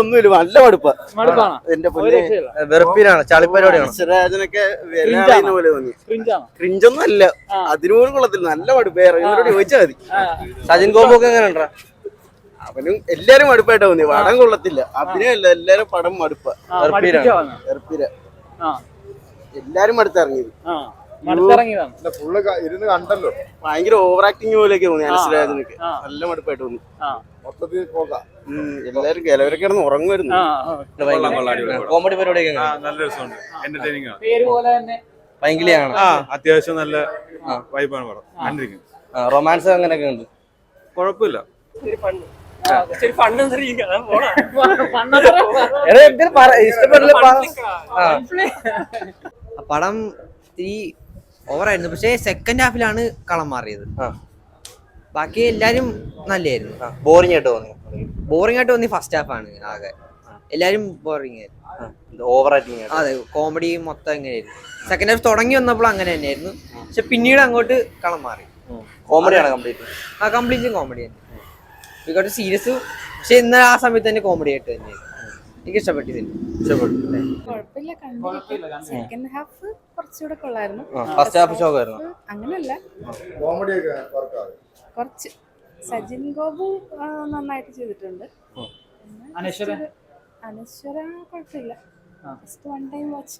ഒന്നുമില്ല നല്ല മടുപ്പ. മടുപ്പാണോ? എന്റെ വെറുപ്പിനാണ് ചളിപ്പരിപാടിയാണ് ക്രിഞ്ചാണോ ക്രിഞ്ചൊന്നും അല്ല. അതിനോട് കൊള്ളത്തില്ല. നല്ല മടുപ്പ്. ഇവരോട് ചോദിച്ചാൽ മതി. സജിൻ ഒക്കെ എങ്ങനെയുണ്ടാ? അവനും എല്ലാരും മടുപ്പായിട്ട് തോന്നി. പടം കൊള്ളത്തില്ല. അഭിനയല്ല. എല്ലാരും പടം മടുപ്പ. എല്ലാരും മടുത്തിറങ്ങിയത് ഇരുന്ന് കണ്ടല്ലോ. ഭയങ്കര ഓവർ ആക്ടിങ് പോലെയൊക്കെ തോന്നി അനശ്വരാജനൊക്കെ. നല്ല മടുപ്പായിട്ട് തോന്നി. മൊത്തത്തിൽ പോകാം. ഉം, എല്ലാരും ചിലവരൊക്കെ കിടന്ന് ഉറങ്ങുമായിരുന്നു. കോമഡി പരിപാടിയൊക്കെ? നല്ല രസമുണ്ട്. എന്റർടൈനിങ് ആണ് പേര് പോലെ തന്നെ. ഭയങ്കരയാണ്. അത്യാവശ്യം നല്ല വൈബാണ് പടം. കണ്ടിരിക്കുന്നത് റൊമാൻസ് അങ്ങനെയൊക്കെ ഉണ്ട്. കുഴപ്പമില്ല. പടം ഇത്തിരി ഓവറായിരുന്നു. പക്ഷേ സെക്കൻഡ് ഹാഫിലാണ് കളം മാറിയത്. ബാക്കി എല്ലാരും നല്ലായിരുന്നു. ബോറിംഗ് ആയിട്ട് തോന്നി. ബോറിംഗ് ആയിട്ട് തോന്നി ഫസ്റ്റ് ഹാഫ് ആണ് ആകെ. എല്ലാരും ബോറിംഗ് ആയിരുന്നു. ഓവർ അതെ കോമഡി മൊത്തം എങ്ങനെയായിരുന്നു സെക്കൻഡ് ഹാഫ് തുടങ്ങി വന്നപ്പോൾ അങ്ങനെ തന്നെയായിരുന്നു. പക്ഷെ പിന്നീട് അങ്ങോട്ട് കളം മാറി. കോമഡിയാണ് കംപ്ലീറ്റ് ആ കംപ്ലീറ്റ്ലി കോമഡി തന്നെ. സീരിയസ് പക്ഷെ ഇന്ന് ആ സമയത്ത് തന്നെ കോമഡി ആയിട്ട് തന്നെയായിരുന്നു. എനിക്ക് ഇഷ്ടപ്പെട്ടിരുന്നു കുഴപ്പമില്ല കണ്ടിരിക്കാം സെക്കൻഡ് ഹാഫ് കുറച്ചുകൂടെ കൊള്ളായിരുന്നു. ഫസ്റ്റ് ഹാഫ് അങ്ങനല്ല കുറച്ച് സജിൻ ഗോപു നന്നായിട്ട് ചെയ്തിട്ടുണ്ട്. അനശ്വര? കുഴപ്പമില്ല. Just one time watch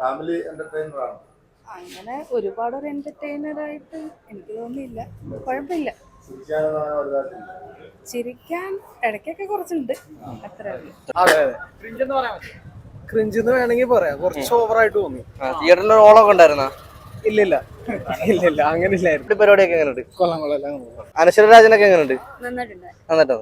family entertainer ആണ്? അങ്ങനെ ഒരുപാട് ഒരു എന്റർടൈനർ ആയിട്ട് എനിക്ക് തോന്നിയില്ല. കുഴപ്പമില്ല. ചിരിക്കാൻ ഇടയ്ക്കൊക്കെ കുറച്ചുണ്ട്. അത്രേ അതെ അതെ. ക്രിഞ്ച് എന്ന് പറയാൻ ക്രിഞ്ച് എന്ന് വേണമെങ്കിൽ പറയാം. കുറച്ച് ഓവറായിട്ട് തോന്നി. തിയേറ്ററിൽ ഓളൊക്കെ ഉണ്ടായിരുന്ന? ഇല്ലില്ല. ഇല്ലില്ല അങ്ങനെ ഇല്ലായിരുന്നു പരിപാടിയൊക്കെ എങ്ങനെയുണ്ട്? കൊള്ളാം കൊള്ളാം അനശ്വര രാജനൊക്കെ അനശ്വരരാജനൊക്കെ എങ്ങനെയുണ്ട്? നന്നായിട്ടുണ്ട്. നന്നായിട്ട്